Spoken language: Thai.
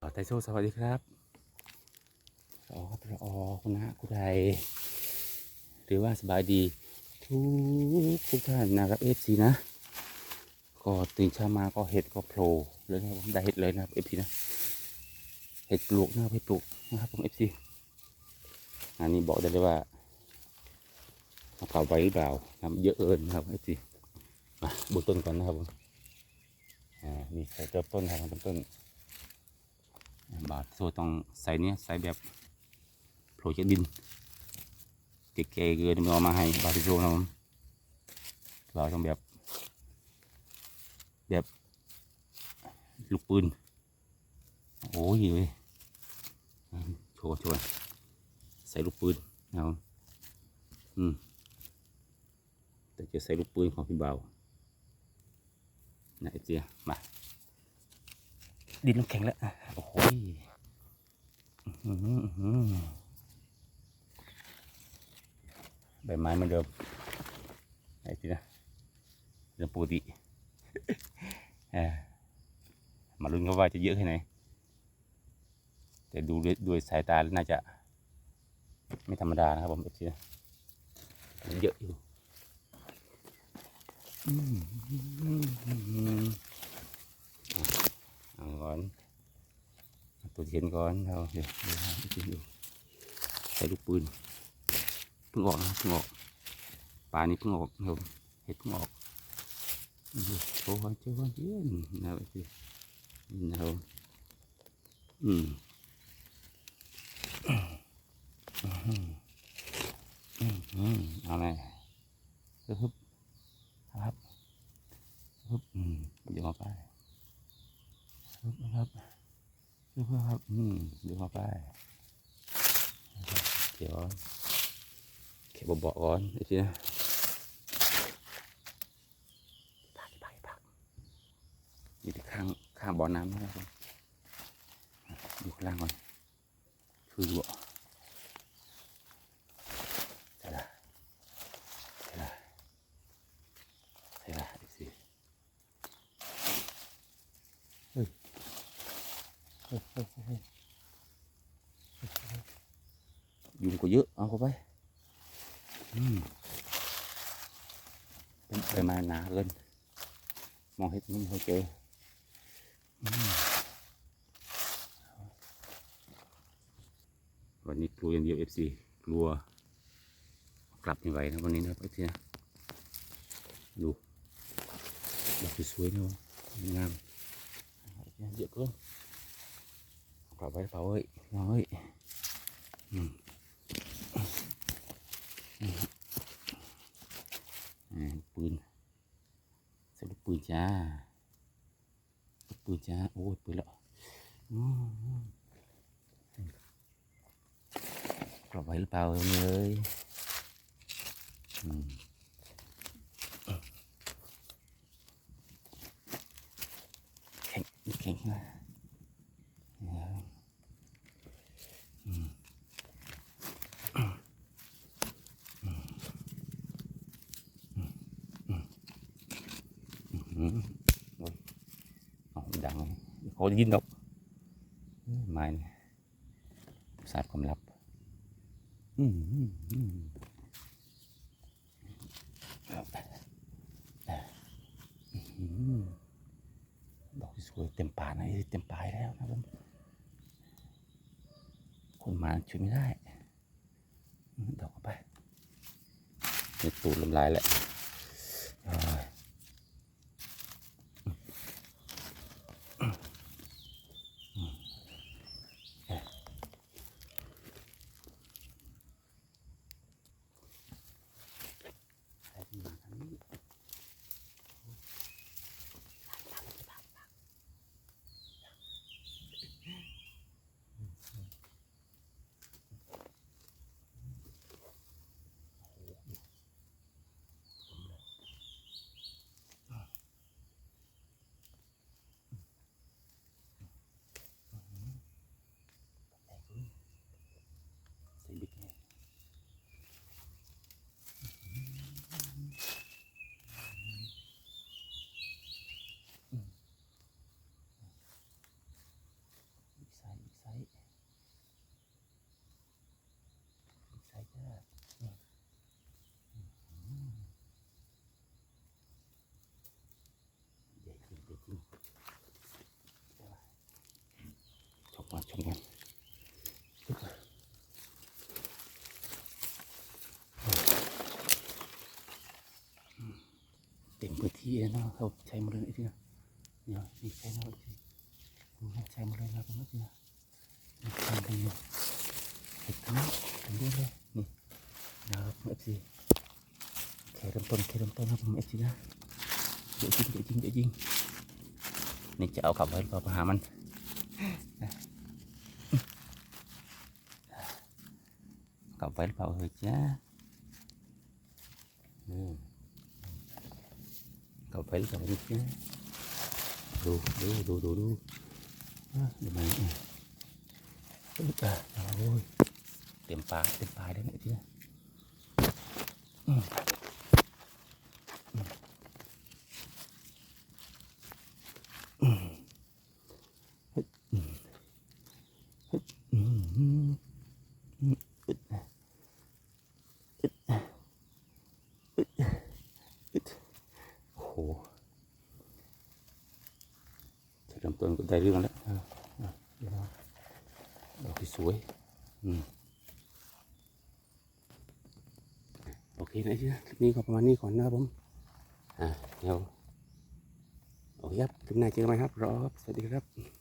ไทโซสวัสดีครับรอพระอคุณนะคุณใดหรือว่าสบายดี ทุกทุกท่านนะครับเอฟซีนะ ก็ตื่นเช้ามาก็เห็ดก็โผล่เลยนะครับผมได้เห็ดเลยนะครับเอฟซีนะ เห็ดปลูกนะครับเห็ดปลูกนะครับผมเอฟซีอันนี้บอกได้เลยว่าเอาเก่าไว้หรือเปล่านะครับเยอะเอินนะครับเอฟซีมาบุต้นก่อนนะครับผม อ่า นี่ใส่เติมต้นครับเติมต้น บาทโซต้องใส่เนี้ยใส่แบบโผล่จากดินเก๋ๆเกินมันเอามาให้บาทโซนะผมเราต้องแบบ แบบลูกปืน โอ้ยเว้ยโชว์โชว์ใส่ลูกปืนนะครับอืมแต่จะใส่ลูกปืนของพี่เบาไอ้เจียมา ดินน้ำแข็งแล้ว โอ้โหยใบไม้เหมือนเดิมไอ้ที่นะเรื่องปกติเอ่อมาลุ้นกันว่าจะเยอะแค่ไหน แต่ดูด้วยสายตาแล้วน่าจะ ไม่ธรรมดานะครับผมไอ้ที่นะมันเยอะอยู่ เอาก่อนตัวเทียนก่อนเราเดี๋ยวดูใส่ลูกปืนเพิ่งออกนะเพิ่งออกปลานี้เพิ่งออกครับเห็ดเพิ่งออกโอ้โหเจ้าเจียนนะไปสินะครับอืมอืมเอาไหมฮึบฮึบครับฮึบอืมเดี๋ยวมาไป ครับนะครับดูครับ อืมดูมาไปเดี๋ยวเข็บเบาๆก่อนไอ้ทีนะพักพักพักอยู่ที่ข้างข้างบ่อน้ำนะครับอยู่ข้างล่างก่อนคือบ่อช่ละใช่ละใช่ละไอ้สิ เฮ้ยเฮ้ ยุงก็เยอะ เอาเข้าไปเป็นใบไม้หนาเกินมองเห็นม่ค่อยเจอวันนี้กลัวอย่างเดียวเอฟซีกลัว กลับไม่ไหวนะวันนี้นะเอฟซีนะดูดอกสวยๆนะวะงามเยอะเกิน กลับไปเปล่าเอ้ยน้อยปืนใส่ลูกปืนจ้าลูกปืนจ้าโอ้ยปืนแล้วกลับไปหรือเปล่าเลยอืมแข็งแข็งนะ อืมโอ้ย เอาดังเขายินดอกไม้นี่สาดความลับดอกสวยเต็มป่านะเอ้ยเต็มป่าแล้วนะผมคนมาช่วยไม่ได้ดอกไปตูดลำลายแหละโอ้ย ใครที่มาทางนี้ ก่อ นชมก่อนปึ๊บเต็มพื้นที่แล้วเนะเขาใช้หมดเลยไอ้ที่นะเนี่ยนี่ใช้แล้วไอ้ที่นี่ใช้หมดเลยนะผมว่าที่นะนี่ใช้กันอยู่เห็ดทั้งนั้ทั้งด้วยเลยนี่นะครับไอ้ที่แค่เริ่มต้นแค่เริ่มต้นนะผมไอ้ที่นะเดี๋ยวจริงเดี๋ยวจริงเดี๋ยวจริงนี่จะเอากลับไว้หรือเปล่าไปหามัน กลับไว้หรือเปล่าเฮ้ยจ้าอืมกลับไว้หรือเปล่าเฮ้ยจ้าดูดูดูดูดูอะดูมันอะปึ๊บอะโอ้ยเต็มปากเต็มปากได้ไหมที่อืมอืมเฮ้ยอืมเฮ้ยอืมอืมอืมอึดอึดอึดอึดโอ้โหจะเริ่ม ต้นก็ได้เรื่องแล้วอะอะเดี๋ยวนะดอกที่สวยอโอเคนะที่นะคลิปนี้ก็ประมาณนี้ก่อนนะครับผม อ่าเดี๋ยวโอเคครับคลิปหน้าเจอกันไหมครับรอบสวัสดีครับ